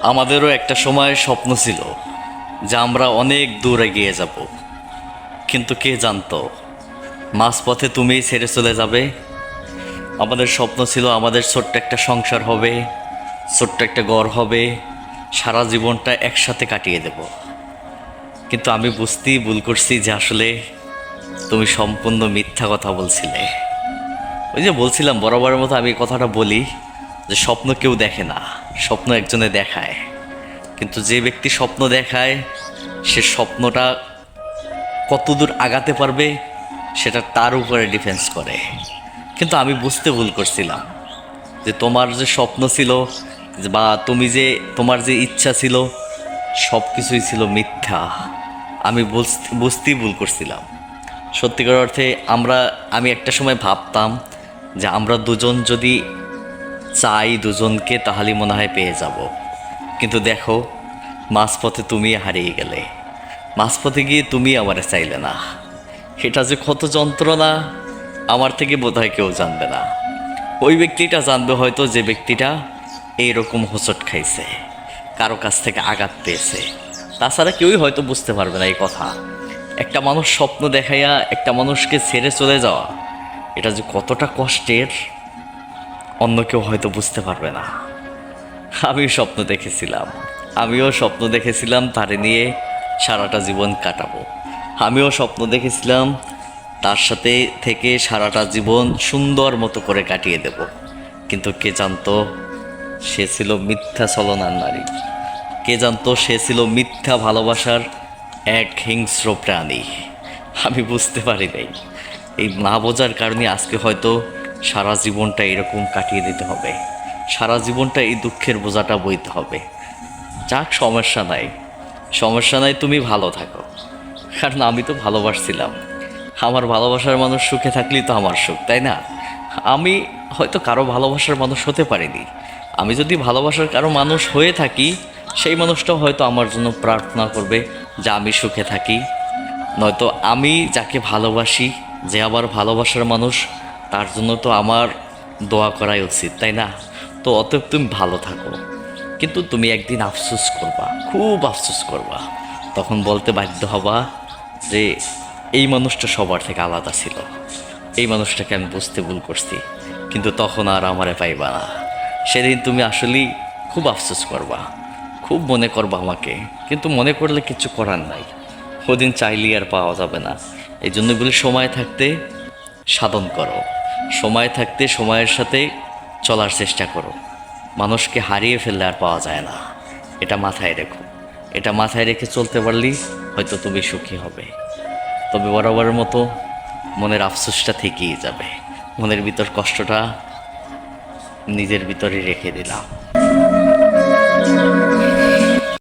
আমাদেরও একটা সময় স্বপ্ন ছিল যে আমরা অনেক দূর এগিয়ে যাব। কিন্তু কে জানতো, মাঝপথে তুমিই ছেড়ে চলে যাবে? আমাদের স্বপ্ন ছিল আমাদের ছোট্ট একটা সংসার হবে, ছোট্ট একটা ঘর হবে, সারা জীবনটা একসাথে কাটিয়ে দেব। কিন্তু আমি বুঝতেই ভুল করছি যে আসলে তুমি সম্পূর্ণ মিথ্যা কথা বলছিলে। ওই যে বলছিলাম, বরাবরের মতো আমি কথাটা বলি যে স্বপ্ন কেউ দেখে না। স্বপ্ন একজনে দেখায়। কিন্তু যে ব্যক্তি স্বপ্ন দেখায়, সে স্বপ্নটা কতদূর আগাতে পারবে, সেটা তার উপরে ডিফেন্স করে। কিন্তু আমি বুঝতে ভুল করছিলাম যে তোমার যে স্বপ্ন ছিল বা তুমি যে তোমার যে ইচ্ছা ছিল সব কিছুই ছিল মিথ্যা। আমি বুঝতে- বুঝতেই ভুল করছিলাম। সত্যিকার অর্থে আমরা, আমি একটা সময় ভাবতাম যে আমরা দুজন যদি চাই দুজনকে তাহলেই মনে হয় পেয়ে যাব। কিন্তু দেখো, মাঝপথে তুমি হারিয়ে গেলে। মাঝপথে গিয়ে তুমি আমারে চাইলে না। এটা যে কত যন্ত্রণা, আমার থেকে বোধহয় কেউ জানবে না। ওই ব্যক্তিটা জানবে হয়তো যে ব্যক্তিটা এইরকম হোঁচট খাইছে, কারও কাছ থেকে আঘাত পেয়েছে। তাছাড়া কেউই হয়তো বুঝতে পারবে না এই কথা। একটা মানুষ স্বপ্ন দেখাইয়া একটা মানুষকে ছেড়ে চলে যাওয়া, এটা যে কতটা কষ্টের। অন্য কেউ হয়তো বুঝতে পারবে না। আমি স্বপ্ন দেখেছিলাম। আমিও স্বপ্ন দেখেছিলাম তারে নিয়ে সারাটা জীবন কাটাবো। আমিও স্বপ্ন দেখেছিলাম তার সাথে থেকে সারাটা জীবন সুন্দর মতো করে কাটিয়ে দেব। কিন্তু কে জানতো সে ছিল মিথ্যা চলনার নারী। কে জানতো সে ছিল মিথ্যা ভালোবাসার এক হিংস্র প্রাণী। আমি বুঝতে পারি নাই। এই না বোঝার কারণে আজকে হয়তো সারা জীবনটা এরকম কাটিয়ে দিতে হবে। সারা জীবনটা এই দুঃখের বোঝাটা বইতে হবে। যাক, সমস্যা নাই। সমস্যা নাই, তুমি ভালো থাকো। কারণ আমি তো ভালোবাসছিলাম। আমার ভালোবাসার মানুষ সুখে থাকলেই তো আমার সুখ, তাই না? আমি হয়তো কারও ভালোবাসার মানুষ হতে পারিনি। আমি যদি ভালোবাসার কারও মানুষ হয়ে থাকি, সেই মানুষটাও হয়তো আমার জন্য প্রার্থনা করবে যে আমি সুখে থাকি। নয়তো আমি যাকে ভালোবাসি, যে আবার ভালোবাসার মানুষ তার জন্য তো আমার দোয়া করাই উচিত, তাই না? তো অতএব তুমি ভালো থাকো। কিন্তু তুমি একদিন আফসোস করবা, খুব আফসোস করবা। তখন বলতে বাধ্য হবা যে এই মানুষটা সবার থেকে আলাদা ছিল। এই মানুষটাকে আমি বুঝতে ভুল করছি, কিন্তু তখন আর আমারে পাইবা না। সেদিন তুমি আসলেই খুব আফসোস করবা, খুব মনে করবা আমাকে, কিন্তু মনে করলে কিছু করার নাই। ওদিন চাইলেই আর পাওয়া যাবে না। এই জন্য বলি, সময় থাকতে সাধন করো। সময় থাকতে সময়ের সাথে চলার চেষ্টা করো। মানুষকে হারিয়ে ফেললে আর পাওয়া যায় না। এটা মাথায় রেখো। এটা মাথায় রেখে চলতে পারলেই হয়তো তুমি সুখী হবে। তবে বরাবরের মতো মনের আফসোসটা থেকেই যাবে। মনের ভিতর কষ্টটা নিজের ভিতরে রেখে দিলাম।